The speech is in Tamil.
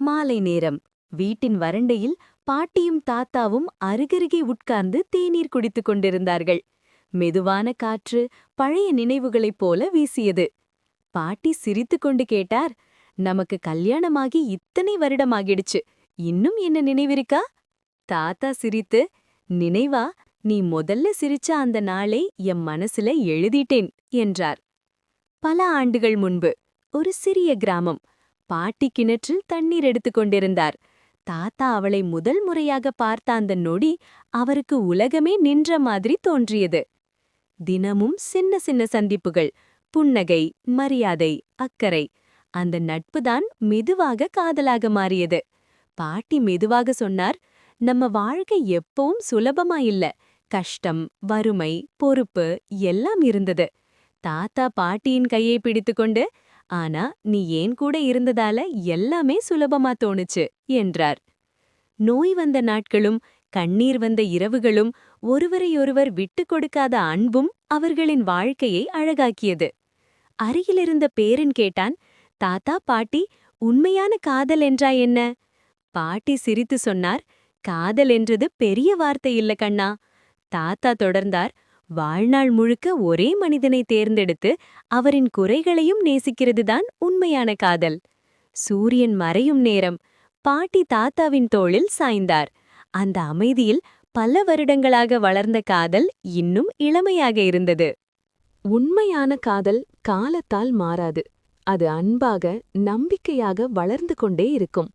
மாலை நேரம். வீட்டின் வரண்டையில் பாட்டியும் தாத்தாவும் அருகருகே உட்கார்ந்து தேநீர் குடித்துக் கொண்டிருந்தார்கள். மெதுவான காற்று பழைய நினைவுகளைப் போல வீசியது. பாட்டி சிரித்துக்கொண்டு கேட்டார் நமக்கு கல்யாணமாகி இத்தனை வருடமாகிடுச்சு. இன்னும் என்ன நினைவிருக்கா? தாத்தா சிரித்து நினைவா நீ முதல்ல சிரிச்ச அந்த நாளை என் மனசுல எழுதிட்டேன் என்றார். பல ஆண்டுகள் முன்பு ஒரு சிறிய கிராமம் பாட்டி கிணற்றில் தண்ணீர் எடுத்துக் கொண்டிருந்தார். தாத்தா அவளை முதல் முறையாக பார்த்த அந்த நொடி அவருக்கு உலகமே நின்ற மாதிரி தோன்றியது. தினமும் சின்ன சின்ன சந்திப்புகள் புன்னகை மரியாதை அக்கறை அந்த நட்புதான் மெதுவாக காதலாக மாறியது. பாட்டி மெதுவாக சொன்னார் நம்ம வாழ்க்கை எப்பவும் சுலபமா இல்ல. கஷ்டம் வறுமை பொறுப்பு எல்லாம் இருந்தது. தாத்தா பாட்டியின் கையை பிடித்துக்கொண்டு ஆனா நீ ஏன் கூட இருந்ததால எல்லாமே சுலபமா தோணுச்சு என்றார். நோய் வந்த நாட்களும் கண்ணீர் வந்த இரவுகளும் ஒருவரையொருவர் விட்டுக் கொடுக்காத அன்பும் அவர்களின் வாழ்க்கையை அழகாக்கியது. அருகிலிருந்த பேரன் கேட்டான் தாத்தா பாட்டி உண்மையான காதல் என்றா என்ன? பாட்டி சிரித்து சொன்னார் காதல் என்றது பெரிய வார்த்தை இல்ல கண்ணா. தாத்தா தொடர்ந்தார் வாழ்நாள் முழுக்க ஒரே மனிதனை தேர்ந்தெடுத்து அவரின் குறைகளையும் நேசிக்கிறதுதான் உண்மையான காதல். சூரியன் மறையும் நேரம் பாட்டி தாத்தாவின் தோளில் சாய்ந்தார். அந்த அமைதியில் பல வருடங்களாக வளர்ந்த காதல் இன்னும் இளமையாக இருந்தது. உண்மையான காதல் காலத்தால் மாறாது. அது அன்பாக நம்பிக்கையாக வளர்ந்து கொண்டே இருக்கும்.